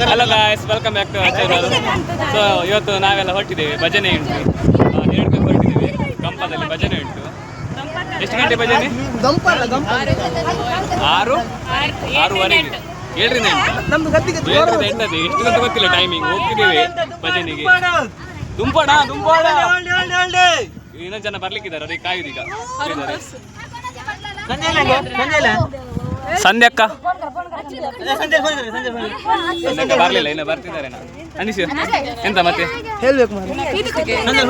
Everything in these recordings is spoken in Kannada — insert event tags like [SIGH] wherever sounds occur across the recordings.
Hello guys welcome back to channel so ಇವತ್ತು ನಾವೆಲ್ಲ ಹೊರಟಿದ್ದೇವೆ. ಭಜನೆ ಉಂಟು. ಹೇಳಬೇಕು ಹೊರಟಿದ್ದೇವೆ. ಕಂಪದಲ್ಲಿ ಭಜನೆ ಉಂಟು. ಎಷ್ಟು ಗಂಟೆ ಭಜನೆ? ಆರು? ಆರೂವರೆಗೆ. ಏಳರಿಂದ ಎಂಟು. ಏಳರಿಂದ ಎಂಟದೆ ಎಷ್ಟು ಗಂಟೆ ಗೊತ್ತಿಲ್ಲ ಟೈಮಿಂಗ್ ಹೋಗ್ತಿದ್ದೇವೆ ಭಜನೆಗೆ. ದುಂಪಾಡ ದುಂಪಾಡ. ಇನ್ನೊಂದು ಜನ ಬರ್ಲಿಕ್ಕಿದ್ದಾರೆ. ಅದಕ್ಕೆ ಕಾಯುದೀಗ. ಸಂಧ್ಯಕ್ಕ ಸಂಧ್ಯಕ್ಕ ಬರ್ಲಿಲ್ಲ ಇನ್ನು ಬರ್ತಿದ್ದಾರೆ ಅನಿಸಿ ಎಂತ ಮತ್ತೆ? ಹೇಳ್ಬೇಕು.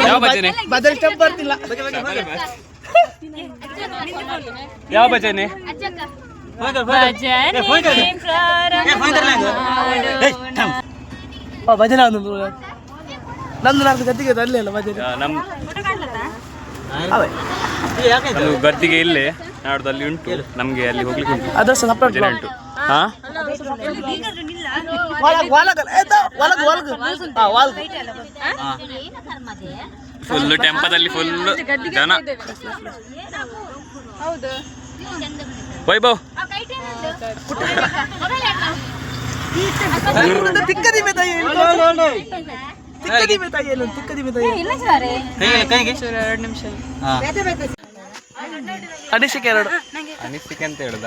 ಯಾವ ಭಜನೆ? ಬದಲ್ ಸ್ಟೆಪ್ ಬರ್ತಿಲ್ಲ. ಯಾವ ಭಜನೆ? ಭಜನೆ ಒಂದು ನಮ್ದು ನಾಲ್ಕು ಗದ್ದಿಗೆ ಅಲ್ಲೇ ಅಲ್ಲ ಭಜನೆ. ನಮ್ ಗದ್ದಿಗೆ ಇಲ್ಲೇ ನಾಡ್ದಲ್ಲಿ ಉಂಟು. ನಮ್ಗೆ ಅಲ್ಲಿ ಹೋಗ್ಲಿಕ್ಕೆ ಉಂಟು. ಅದರ್ಸ ಸಪ್ರೇಟ್ ಭಜನೆ ಉಂಟು. ಹಾ? ಫುಲ್ ಟೆಂಪದಲ್ಲಿ ಫುಲ್ ಜನ. ವೈಭವ್. ಅನಿಸಿಕೆ ಎರಡು. ಅನಿಸಿಕೆ ಅಂತ ಹೇಳುದ?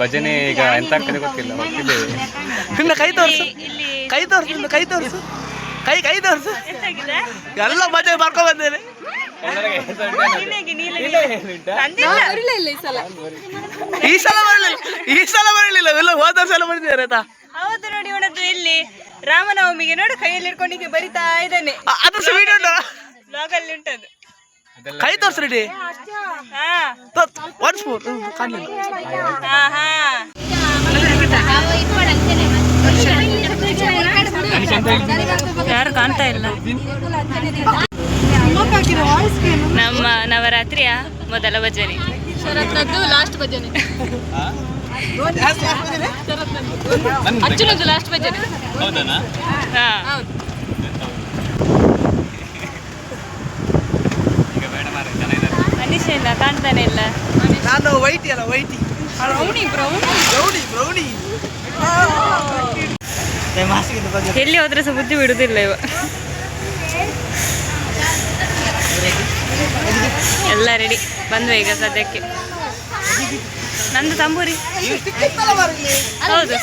ಭಜನೆ ಈಗ ಎಂತ ಆಗ್ತದೆ ಗೊತ್ತಿಲ್ಲ ಹೋಗ್ತಿದ್ದೇವೆ. ನಿನ್ನ ಕೈ ತೋರಿಸು. ಕೈ ತೋರಿಸು ನಿನ್ನ ಕೈ ತೋರಿಸು. ಕೈ ಕೈ ತೋರಿಸು. ಎಲ್ಲ ಭಜನೆ ಮಾಡ್ಕೊಂಡ್ ಬಂದೇನೆ. ಈ ಸಲ. ಬರಲಿಲ್ಲ. ಈ ಸಲ ಬರಲಿಲ್ಲ. ಎಲ್ಲ ಹೋದ ಸಲ ಬಂದಿದ್ದಾರೆ ಆಯ್ತಾ? ಹೌದು ನೋಡಿ ಇವನದ್ದು ಇಲ್ಲಿ. ರಾಮನವಮಿಗೆ ನೋಡು ಕೈಯಲ್ಲಿ ಹಿಡ್ಕೊಂಡಿಗೆ ಬರಿತಾ ಇದ್ದಾನೆ. ಅದು ಸಹ ಉಂಟು? ಬ್ಲಾಗಲ್ಲಿ ಉಂಟದು. ಕೈ ತೋರ್ಸು ರೆಡಿ ಹಾ. ಒನ್ಸ್ ಮೋರ್ ಕಾಣಲಿಲ್ಲ ಹಾ ಹಾ. ಯಾರು ಕಾಣ್ತಾ ಇಲ್ಲ? ನಮ್ಮ ನವರಾತ್ರಿಯ ಮೊದಲ ಭಜನೆ. ಶರತ್ನದ್ದು ಲಾಸ್ಟ್ ಭಜನೆ. ಅಚ್ಚುನದ್ದು ಲಾಸ್ಟ್ ಭಜನೆ. ಹೌದನಾ ಹಾ ಇಲ್ಲ ಕಾಣ್ತಾನೆ ಇಲ್ಲ ನಾನು ವೈಟಿ ಅಲ್ಲ whitey brownie brownie brownie brownie ಎಲ್ಲಿ ಹೋದ್ರೆ ಸಹ ಬುದ್ಧಿ ಬಿಡುದಿಲ್ಲ ಇವ ಎಲ್ಲ ರೆಡಿ ಬಂದ್ವಿ ಈಗ ಸದ್ಯಕ್ಕೆ ನಂದು ತಂಬೂರಿ ಹೌದು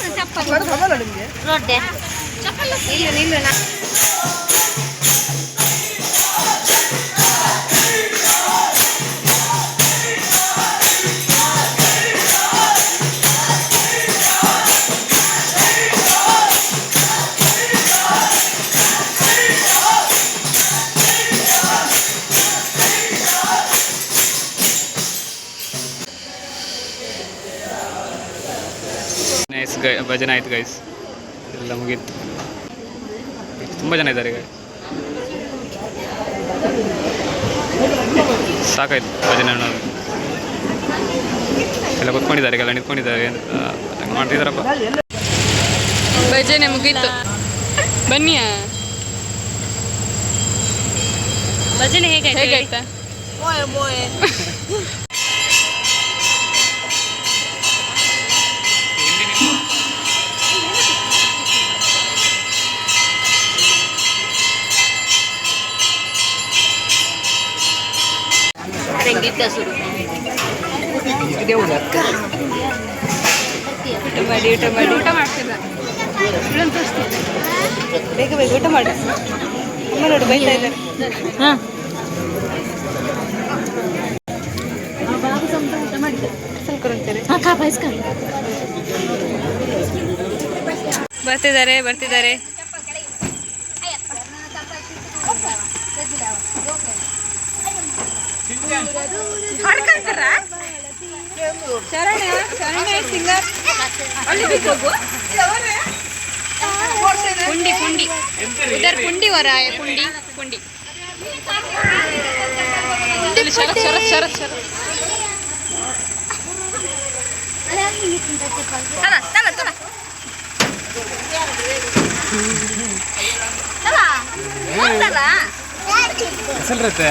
ಗೈ ಭಜನೆ ಆಯ್ತು ಗೈಸ್ ಎಲ್ಲ ಮುಗೀತು. ತುಂಬ ಜನ ಇದ್ದಾರೆ ಈಗ. ಸಾಕಾಯ್ತು ಭಜನೆ ಅನ್ನೋದು. ಎಲ್ಲ ಕುತ್ಕೊಂಡಿದ್ದಾರೆ ಎಲ್ಲ ನಿಂತ್ಕೊಂಡಿದ್ದಾರೆ. ಆ, ಹಂಗ್ ಮಾಡ್ತಿದ್ದಾರಪ್ಪ ಭಜನೆ ಮುಗೀತು. ಬನ್ನಿ. ಭಜನೆ ಹೇಗಾಯ್ತು ಹೇಗಾಯ್ತಾ? [LAUGHS] ಊಟ ಮಾಡಿ ಊಟ ಮಾಡಿ. ಊಟ ಮಾಡ್ತಿಲ್ಲ. ಬೇಗ ಬೇಗ ಊಟ ಮಾಡು. ಅಮ್ಮ ನೋಡು ಬೈತಾ ಇದ್ದಾರೆ. ಹಾಂ. ಬರ್ತಿದ್ದಾರೆ ಬರ್ತಿದ್ದಾರೆ. ಶರಣ್ಯ ಶರಣ್ಯ ಸಿಂಗರ್ ಅಲ್ಲಿ ಬಿದ್ದೋಗು ಕುಂಡಿ ಕುಂಡಿ ಉದರ್ ಕುಂಡಿ ವರಾಯ ಕುಂಡಿ ಕುಂಡಿ ಇಲ್ಲಿ ಶರತ್ ಶರತ್ ಶರತ್ ಶರತ್ ತಲ ತಲ ತಲ ತಲ ಹೆಸರಿರುತ್ತೆ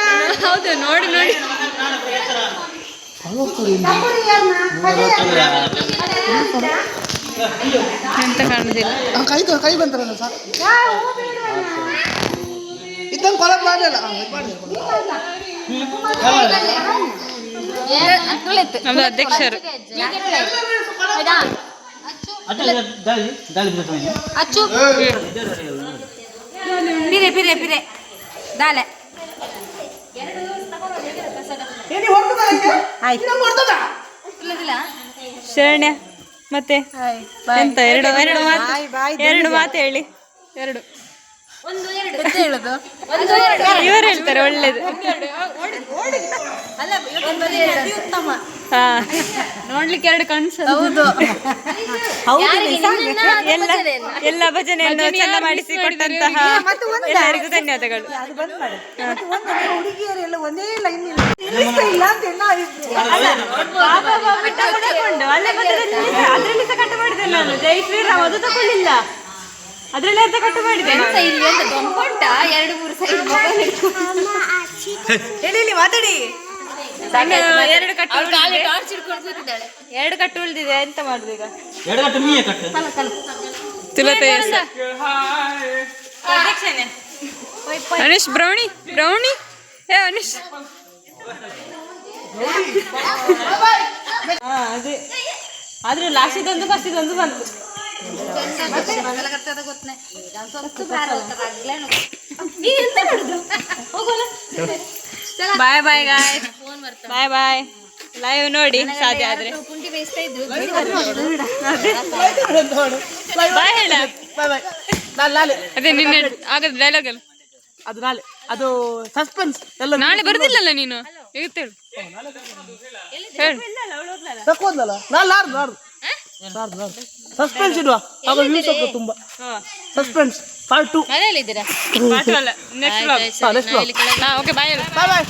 ಹೌದು ನೋಡಿ ನೋಡಿ. ಎಂತ ಕಾಣುದಿಲ್ಲ. ಕೈ ತೋ- ಕೈ ಬಂತಾರಲ್ಲ ಸರ್? ಇದ್ದಂಗೆ ಕೊಲಪ್ ಮಾಡಲ್ಲ ನಮ್ದು ಅಧ್ಯಕ್ಷರು ದಾಳಿ ದಾಳಿ ಬಿಡ್ತಾನೆ ಅಚ್ಚು. ಪಿರೆ ಪಿರೆ ಪಿರೆ. ದಾಲೆ. ಶರಣ್ಯ ಮತ್ತೆ? ಎಂತ ಎರಡು ಎರಡು ಮಾತು? ಎರಡು ಮಾತು ಹೇಳಿ. ಎರಡು. ಒಂದು ಎರಡು. ಎಂತ ಹೇಳುದು? ಒಂದು ಎರಡು. ಇವರು ಹೇಳ್ತಾರೆ ಒಳ್ಳೇದು. ಅಲ್ಲ ಒಂದು ಉತ್ತಮ ಹಾ. ನೋಡ್ಲಿಕ್ಕೆ ಎರಡು ಕನ್ಸು ಹೌದು. [LAUGHS] ಎಲ್ಲ ಎಲ್ಲ ಭಜನೆಯನ್ನು ಚಂದ ಮಾಡಿಸಿ ಕೊಟ್ಟಂತಹ ಎಲ್ಲರಿಗೂ ಧನ್ಯವಾದಗಳು. ಹುಡುಗಿಯರೆಲ್ಲ ಒಂದೇ ಲೈನ್ ಇಲ್ಲ ಅಂತ ಎಲ್ಲ ತಗೊಂಡು ಅಲ್ಲೇ ಅದ್ರಲ್ಲಿ ಸಹ ಕಟ್ಟು ಮಾಡಿದೆ ನಾನು. ಜೈ ಶ್ರೀರಾಮ್ ಅದು ತಗೊಳ್ಳಿಲ್ಲ. ಅದ್ರಲ್ಲೇ ಅರ್ಧ ಕಟ್ಟು ಮಾಡಿದೆ ಎರಡು ಮೂರು ಸೈಡ್ ಹೇಳಿ ಮಾತಾಡಿ. ಎರಡು ಕಟ್ಟು ಎರಡು ಕಟ್ಟು ಉಳಿದಿದೆ. ಎಂತ ಮಾಡುದು ಈಗ? ಎರಡು ಗಂಟೆ ಮೀಯೆ ಕಟ್ಟು ತುಲತೆ ಅಧ್ಯಕ್ಷನೇ ಅನುಷ್ ಬ್ರೌನಿ ಬ್ರೌನಿ ಏ ಅನುಷ್ ಹಾ ಅದೇ ಆದ್ರೆ ಲಾಸ್ಟ್ ಇದೊಂದು ಫಸ್ಟ್ ಇದೊಂದು ಬಂತು ಗೊತ್ತನೆ ಸ್ವಲ್ಪ ಭಾರ ಆಗ್ಲೇನು ನೀನ್ ಎಂತ ಮಾಡುದು ಹೋಗೋಲ್ಲ ಬಾಯ್ ಬಾಯ್ ಗಾಯ್ ಬಾಯ್ ಬಾಯ್ ಲೈವ್ ನೋಡಿ ಸಾಧ್ಯ ಆದ್ರೆ. ಅದೇ ನಿನ್ನೆ ಆಗದ ಡೈಲಾಗ್ ಅಲ್ಲ ಅದು ನಾಳೆ. ಅದು ಸಸ್ಪೆನ್ಸ್ ಎಲ್ಲ ನಾಳೆ ಬರುದಿಲ್ಲಲ್ಲ ನೀನು? ಹೇಳು. ಹೇಳು. ತಕ್ಕೋದ್ಲಲ್ಲ ನಾಳೆ ನಾಡ್ದು ನಾಡ್ದು. ನಾಡ್ದು ನಾಡ್ದು. ಸಸ್ಪೆನ್ಸ್ ಇಡುವ. ಆಗ ವ್ಯೂಸ್ ಹೋಗ್ತದೆ ತುಂಬ. ಸಸ್ಪೆನ್ಸ್ ಪಾರ್ಟ್ ಟು ಮನೆಯಲ್ಲಿದ್ದೀರಾ ಪಾರ್ಟ್ ಅಲ್ಲ. ನೆಕ್ಸ್ಟ್ ಬ್ಲಾಗ್ ನೆಕ್ಸ್ಟ್ ಹಾ ಓಕೆ ಬಾಯ್ ಬಾಯ್ ಬಾಯ್